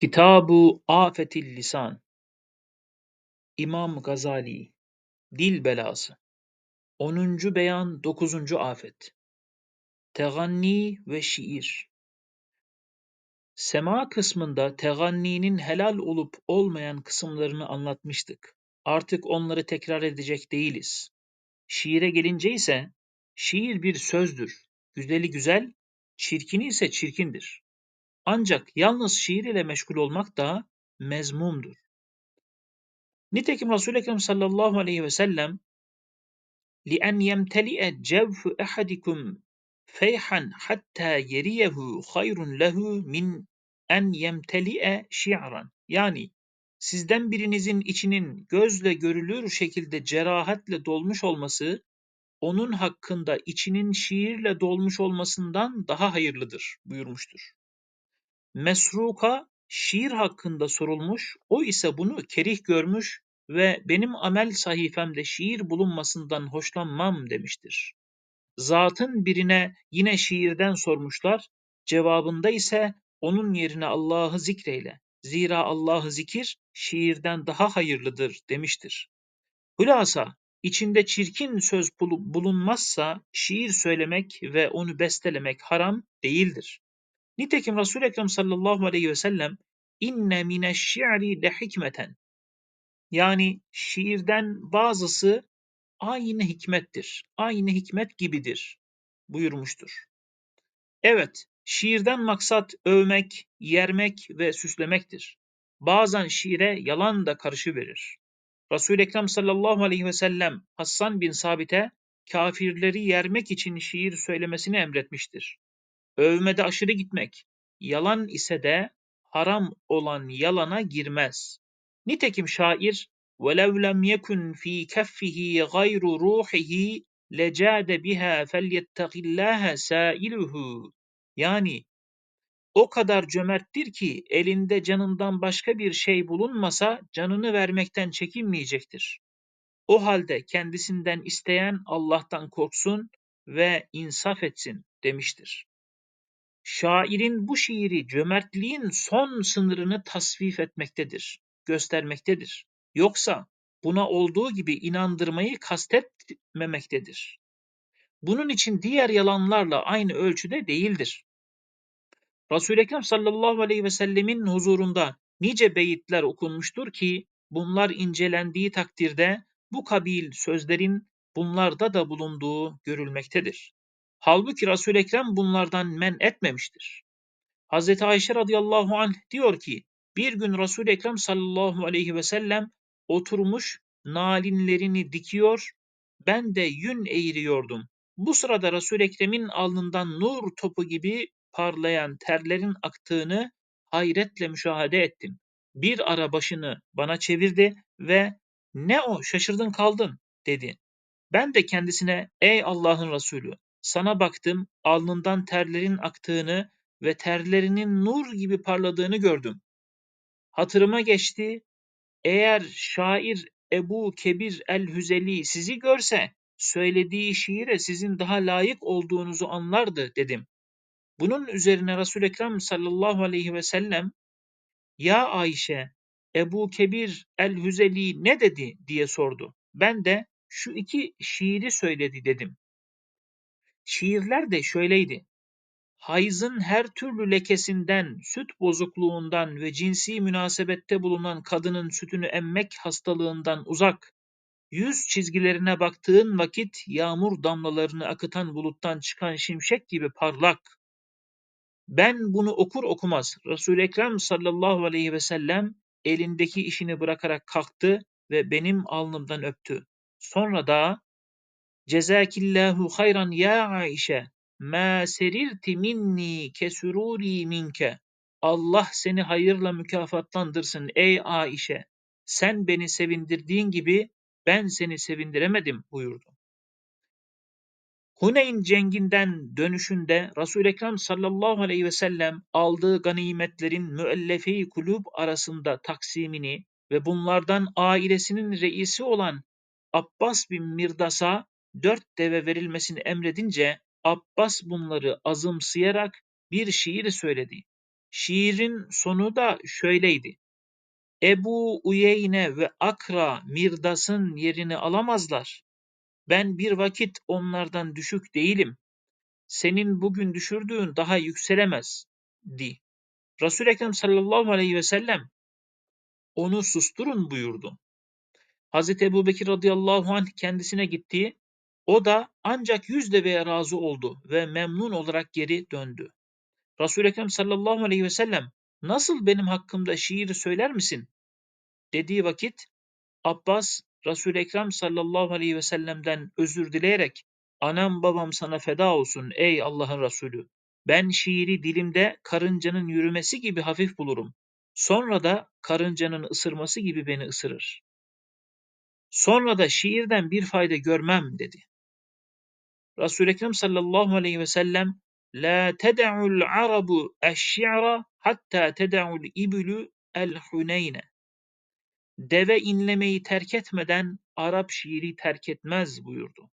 Kitabu Afetil Lisan İmam Gazali Dil Belası 10. Beyan 9. Afet Teganni ve Şiir Sema kısmında teganninin helal olup olmayan kısımlarını anlatmıştık. Artık onları tekrar edecek değiliz. Şiire gelince ise şiir bir sözdür. Güzeli güzel, çirkini ise çirkindir. Ancak yalnız şiir ile meşgul olmak da mezmumdur. Nitekim Resul-i Ekrem sallallahu aleyhi ve sellem لِأَنْ يَمْتَلِئَ جَوْفُ أَحَدِكُمْ فَيْحًا حَتَّى يَرِيَهُ خَيْرٌ لَهُ مِنْ en yemteli'e şi'ran. Yani sizden birinizin içinin gözle görülür şekilde cerahatle dolmuş olması, onun hakkında içinin şiirle dolmuş olmasından daha hayırlıdır buyurmuştur. Mesruka şiir hakkında sorulmuş, o ise bunu kerih görmüş ve benim amel sahifemde şiir bulunmasından hoşlanmam demiştir. Zatın birine yine şiirden sormuşlar, cevabında ise onun yerine Allah'ı zikreyle. Zira Allah'ı zikir şiirden daha hayırlıdır demiştir. Hülasa, içinde çirkin söz bulunmazsa şiir söylemek ve onu bestelemek haram değildir. Nitekim Resul-i Ekrem sallallahu aleyhi ve sellem inne mineşşi'ri de hikmeten yani şiirden bazısı aynı hikmettir, aynı hikmet gibidir buyurmuştur. Evet, şiirden maksat övmek, yermek ve süslemektir. Bazen şiire yalan da karışıverir. Resul-i Ekrem sallallahu aleyhi ve sellem Hassan bin Sabit'e kafirleri yermek için şiir söylemesini emretmiştir. Övmede aşırı gitmek, yalan ise de haram olan yalana girmez. Nitekim şair وَلَوْ لَمْ يَكُنْ ف۪ي كَفِّهِ غَيْرُ رُوحِهِ لَجَادَ بِهَا فَلْيَتَّقِ اللّٰهَ سَائِلُهُ Yani o kadar cömerttir ki elinde canından başka bir şey bulunmasa canını vermekten çekinmeyecektir. O halde kendisinden isteyen Allah'tan korksun ve insaf etsin demiştir. Şairin bu şiiri cömertliğin son sınırını tasvip etmektedir, göstermektedir. Yoksa buna olduğu gibi inandırmayı kastetmemektedir. Bunun için diğer yalanlarla aynı ölçüde değildir. Resul-i Ekrem sallallahu aleyhi ve sellemin huzurunda nice beyitler okunmuştur ki bunlar incelendiği takdirde bu kabil sözlerin bunlarda da bulunduğu görülmektedir. Halbuki Resul-i Ekrem bunlardan men etmemiştir. Hz. Ayşe radıyallahu anh diyor ki, bir gün Resul-i Ekrem sallallahu aleyhi ve sellem oturmuş nalinlerini dikiyor, ben de yün eğiriyordum. Bu sırada Resul-i Ekrem'in alnından nur topu gibi parlayan terlerin aktığını hayretle müşahede ettim. Bir ara başını bana çevirdi ve ne o şaşırdın kaldın dedi. Ben de kendisine ey Allah'ın Resulü sana baktım alnından terlerin aktığını ve terlerinin nur gibi parladığını gördüm. Hatırıma geçti eğer şair Ebu Kebir el-Hüzeli sizi görse söylediği şiire sizin daha layık olduğunuzu anlardı dedim. Bunun üzerine Resul-i Ekrem sallallahu aleyhi ve sellem ya Ayşe Ebu Kebir el-Hüzeli ne dedi diye sordu. Ben de şu iki şiiri söyledi dedim. Şiirler de şöyleydi. Hayızın her türlü lekesinden, süt bozukluğundan ve cinsi münasebette bulunan kadının sütünü emmek hastalığından uzak, yüz çizgilerine baktığın vakit yağmur damlalarını akıtan buluttan çıkan şimşek gibi parlak. Ben bunu okur okumaz Resul-i Ekrem sallallahu aleyhi ve sellem elindeki işini bırakarak kalktı ve benim alnımdan öptü. Sonra da Cezakillahu hayran ya Aişe ma serirti minni kesururi minke. Allah seni hayırla mükafatlandırsın ey Aişe. Sen beni sevindirdiğin gibi ben seni sevindiremedim buyurdu. Huneyn cenginden dönüşünde Resul-i Ekrem sallallahu aleyhi ve sellem aldığı ganimetlerin müellefe-i kulüp arasında taksimini ve bunlardan ailesinin reisi olan Abbas bin Mirdas'a dört deve verilmesini emredince Abbas bunları azımsayarak bir şiir söyledi. Şiirin sonu da şöyleydi. Ebu Uyeyne ve Akra Mirdas'ın yerini alamazlar. Ben bir vakit onlardan düşük değilim. Senin bugün düşürdüğün daha yükselemez, di. Resul-i Ekrem sallallahu aleyhi ve sellem onu susturun buyurdu. Hazreti Ebu Bekir radıyallahu anh kendisine gitti. O da ancak yüz deveye razı oldu ve memnun olarak geri döndü. Resul-i Ekrem sallallahu aleyhi ve sellem nasıl benim hakkımda şiir söyler misin? dediği vakit Abbas Resul-i Ekrem sallallahu aleyhi ve sellem'den özür dileyerek anam babam sana feda olsun ey Allah'ın Resulü. Ben şiiri dilimde karıncanın yürümesi gibi hafif bulurum. Sonra da karıncanın ısırması gibi beni ısırır. Sonra da şiirden bir fayda görmem dedi. Resul-i Ekrem sallallahu aleyhi ve sellem La ted'ul arabu eşşi'ra hatta ted'ul ibülü el huneyne. Deve inlemeyi terk etmeden Arap şiiri terk etmez buyurdu.